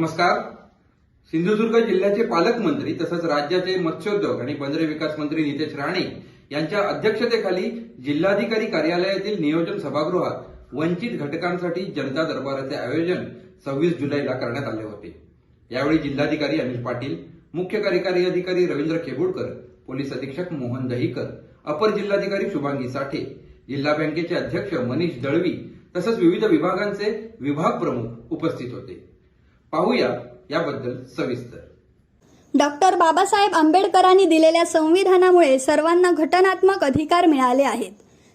नमस्कार. सिंधुदुर्ग जिल्ह्याचे पालकमंत्री तसंच राज्याचे मत्स्योद्योग आणि बंदरे विकास मंत्री नितेश राणे यांच्या अध्यक्षतेखाली जिल्हाधिकारी कार्यालयातील नियोजन सभागृहात वंचित घटकांसाठी जनता दरबाराचे आयोजन सव्वीस जुलैला करण्यात आले होते. यावेळी जिल्हाधिकारी अनिल पाटील मुख्य कार्यकारी अधिकारी रवींद्र केबुडकर पोलीस अधीक्षक मोहन दहीकर अपर जिल्हाधिकारी शुभांगी साठे जिल्हा बँकेचे अध्यक्ष मनीष दळवी तसंच विविध विभागांचे विभाग प्रमुख उपस्थित होते. पाहूया याबद्दल सविस्तर. डॉक्टर बाबासाहेब आंबेडकरांनी दिलेल्या संविधानामुळे सर्वांना घटनात्मक अधिकार मिळाले आहेत.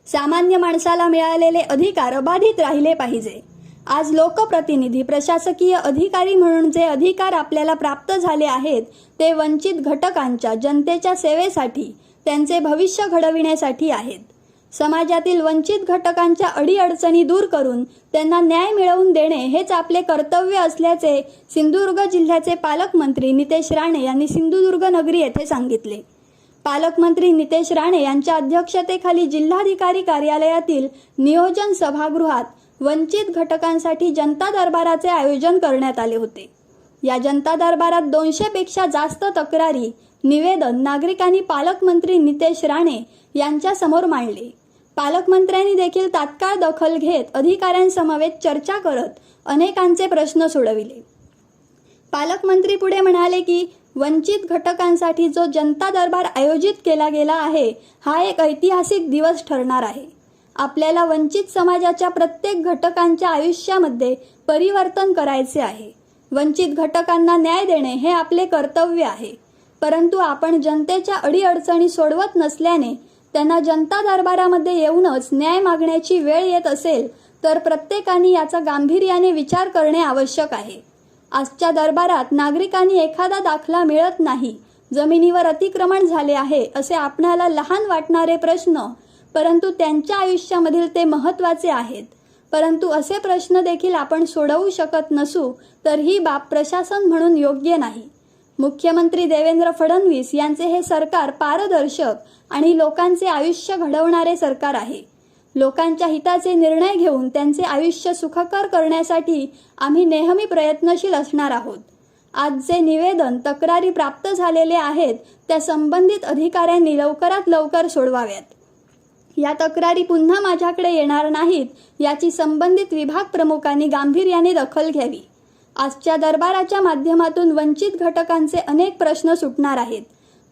सामान्य माणसाला मिळालेले अधिकार अबाधित राहिले पाहिजे. आज लोकप्रतिनिधी प्रशासकीय अधिकारी म्हणून जे अधिकार आपल्याला प्राप्त झाले आहेत ते वंचित घटकांच्या जनतेच्या सेवेसाठी त्यांचे भविष्य घडविण्यासाठी आहेत. समाजातील वंचित घटकांच्या अडीअडचणी दूर करून त्यांना न्याय मिळवून देणे हेच आपले कर्तव्य असल्याचे सिंधुदुर्ग जिल्ह्याचे पालकमंत्री नितेश राणे यांनी सिंधुदुर्ग नगरी येथे सांगितले. पालकमंत्री नितेश राणे यांच्या अध्यक्षतेखाली जिल्हाधिकारी कार्यालयातील नियोजन सभागृहात वंचित घटकांसाठी जनता दरबाराचे आयोजन करण्यात आले होते. या जनता दरबारात दोनशे पेक्षा जास्त तक्रारी निवेदन नागरिकांनी पालकमंत्री नितेश राणे यांच्या समोर मांडले. पालकमंत्र्यांनी देखील तात्काळ दखल घेत अधिकाऱ्यांसमवेत चर्चा करत अनेकांचे प्रश्न सोडविले. पालकमंत्री पुढे म्हणाले की वंचित घटकांसाठी जो जनता दरबार आयोजित केला गेला आहे हा एक ऐतिहासिक दिवस ठरणार आहे. आपल्याला वंचित समाजाच्या प्रत्येक घटकांच्या आयुष्यामध्ये परिवर्तन करायचे आहे. वंचित घटकांना न्याय देणे हे आपले कर्तव्य आहे. परंतु आपण जनतेच्या अडीअडचणी सोडवत नसल्याने त्यांना जनता दरबारामध्ये येऊनच न्याय मागण्याची वेळ येत असेल तर प्रत्येकाने याचा गांभीर्याने विचार करणे आवश्यक आहे. आजच्या दरबारात नागरिकांनी एखादा दाखला मिळत नाही जमिनीवर अतिक्रमण झाले आहे असे आपणाला लहान वाटणारे प्रश्न परंतु त्यांच्या आयुष्यामधील ते महत्त्वाचे आहेत. परंतु असे प्रश्न देखील आपण सोडवू शकत नसू तर ही बाब प्रशासन म्हणून योग्य नाही. मुख्यमंत्री देवेंद्र फडणवीस यांचे हे सरकार पारदर्शक आणि लोकांचे आयुष्य घडवणारे सरकार आहे. लोकांच्या हिताचे निर्णय घेऊन त्यांचे आयुष्य सुखकर करण्यासाठी आम्ही नेहमी प्रयत्नशील असणार आहोत. आज जे निवेदन तक्रारी प्राप्त झालेले आहेत त्या संबंधित अधिकाऱ्यांनी लवकरात लवकर सोडवाव्यात. या तक्रारी पुन्हा माझ्याकडे येणार नाहीत याची संबंधित विभाग प्रमुखांनी गांभीर्याने दखल घ्यावी. आजच्या दरबाराच्या माध्यमातून वंचित घटकांचे अनेक प्रश्न सुटणार आहेत.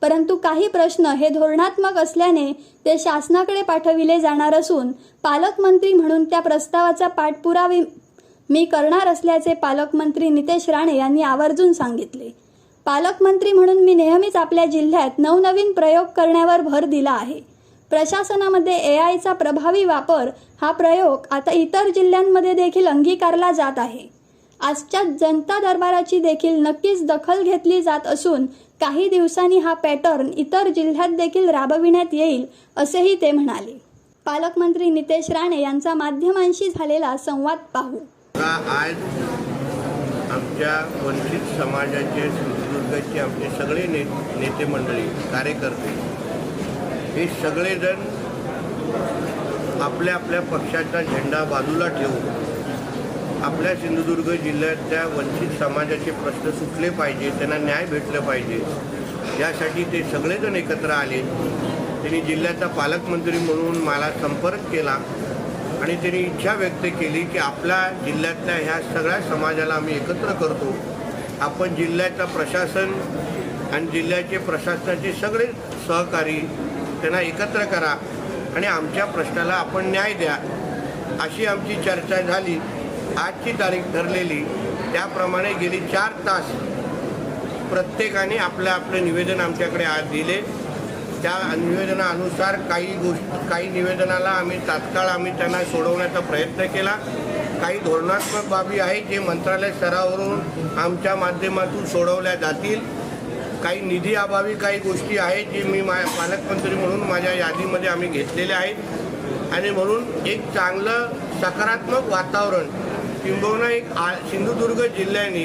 परंतु काही प्रश्न हे धोरणात्मक असल्याने ते शासनाकडे पाठविले जाणार असून पालकमंत्री म्हणून त्या प्रस्तावाचा पाठपुरावे मी करणार असल्याचे पालकमंत्री नितेश राणे यांनी आवर्जून सांगितले. पालकमंत्री म्हणून मी नेहमीच आपल्या जिल्ह्यात नवनवीन प्रयोग करण्यावर भर दिला आहे. प्रशासनामध्ये ए आयचा प्रभावी वापर हा प्रयोग आता इतर जिल्ह्यांमध्ये देखील अंगीकारला जात आहे. आजच्या जनता दरबाराची देखील नक्कीच दखल घेतली जात असून काही दिवसांनी हा पॅटर्न इतर जिल्ह्यात देखील राबविण्यात येईल असेही ते म्हणाले. पालकमंत्री नितेश राणे यांचा माध्यमांशी झालेला संवाद पाहू. आज आमच्या वंचित समाजाचे सिंधुदुर्गाचे आमचे सगळे ने नेते मंडळी कार्यकर्ते हे सगळेजण आपल्या आपल्या पक्षाचा झेंडा बाजूला ठेवून आपल्या सिंधुदुर्ग जिल्ह्यातल्या वंचित समाजाचे प्रश्न सुटले पाहिजे त्यांना न्याय भेटलं पाहिजे. यासाठी ते सगळेजण एकत्र आले. त्यांनी जिल्ह्याचा पालकमंत्री म्हणून मला संपर्क केला आणि त्यांनी इच्छा व्यक्त केली की आपल्या जिल्ह्यातल्या ह्या सगळ्या समाजाला आम्ही एकत्र करतो. आपण जिल्ह्याचं प्रशासन आणि जिल्ह्याचे प्रशासनाचे सगळे सहकारी त्यांना एकत्र करा आणि आमच्या प्रश्नाला आपण न्याय द्या अशी आमची चर्चा झाली. आजची तारीख ठरलेली त्याप्रमाणे गेली चार तास प्रत्येकाने आपलं आपलं निवेदन आमच्याकडे आज दिले. त्या निवेदनानुसार काही गोष्ट काही निवेदनाला आम्ही तात्काळ आम्ही त्यांना सोडवण्याचा प्रयत्न केला. काही धोरणात्मक बाबी आहेत जे मंत्रालय स्तरावरून आमच्या माध्यमातून सोडवल्या जातील. काही निधी अभावी काही गोष्टी आहेत जे मी मा पालकमंत्री म्हणून माझ्या यादीमध्ये आम्ही घेतलेल्या आहेत. आणि म्हणून एक चांगलं सकारात्मक वातावरण किंबहुना एक आ सिंधुदुर्ग जिल्ह्याने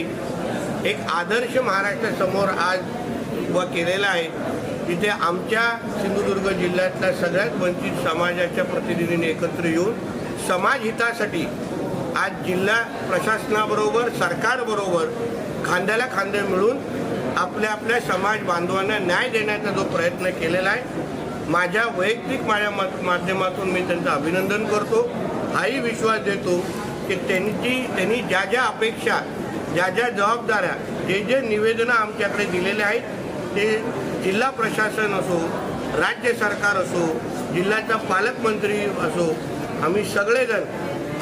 एक आदर्श महाराष्ट्रासमोर आज उभा केलेला आहे. तिथे आमच्या सिंधुदुर्ग जिल्ह्यातल्या सगळ्यात वंचित समाजाच्या प्रतिनिधींनी एकत्र येऊन समाज हितासाठी आज जिल्हा प्रशासनाबरोबर सरकारबरोबर खांद्याला खांदे मिळून आपल्या आपल्या समाज बांधवांना न्याय देण्याचा जो प्रयत्न केलेला आहे माझ्या वैयक्तिक माझ्या माध्यमातून मी त्यांचं अभिनंदन करतो. हाही विश्वास देतो की त्यांची त्यांनी ज्या ज्या अपेक्षा ज्या ज्या जबाबदाऱ्या जे जे निवेदनं आमच्याकडे दिलेले आहेत ते जिल्हा प्रशासन असो राज्य सरकार असो जिल्ह्याचा पालकमंत्री असो आम्ही सगळेजण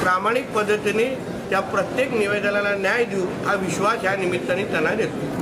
प्रामाणिक पद्धतीने त्या प्रत्येक निवेदनाला न्याय देऊ हा विश्वास ह्या निमित्ताने त्यांना देतो.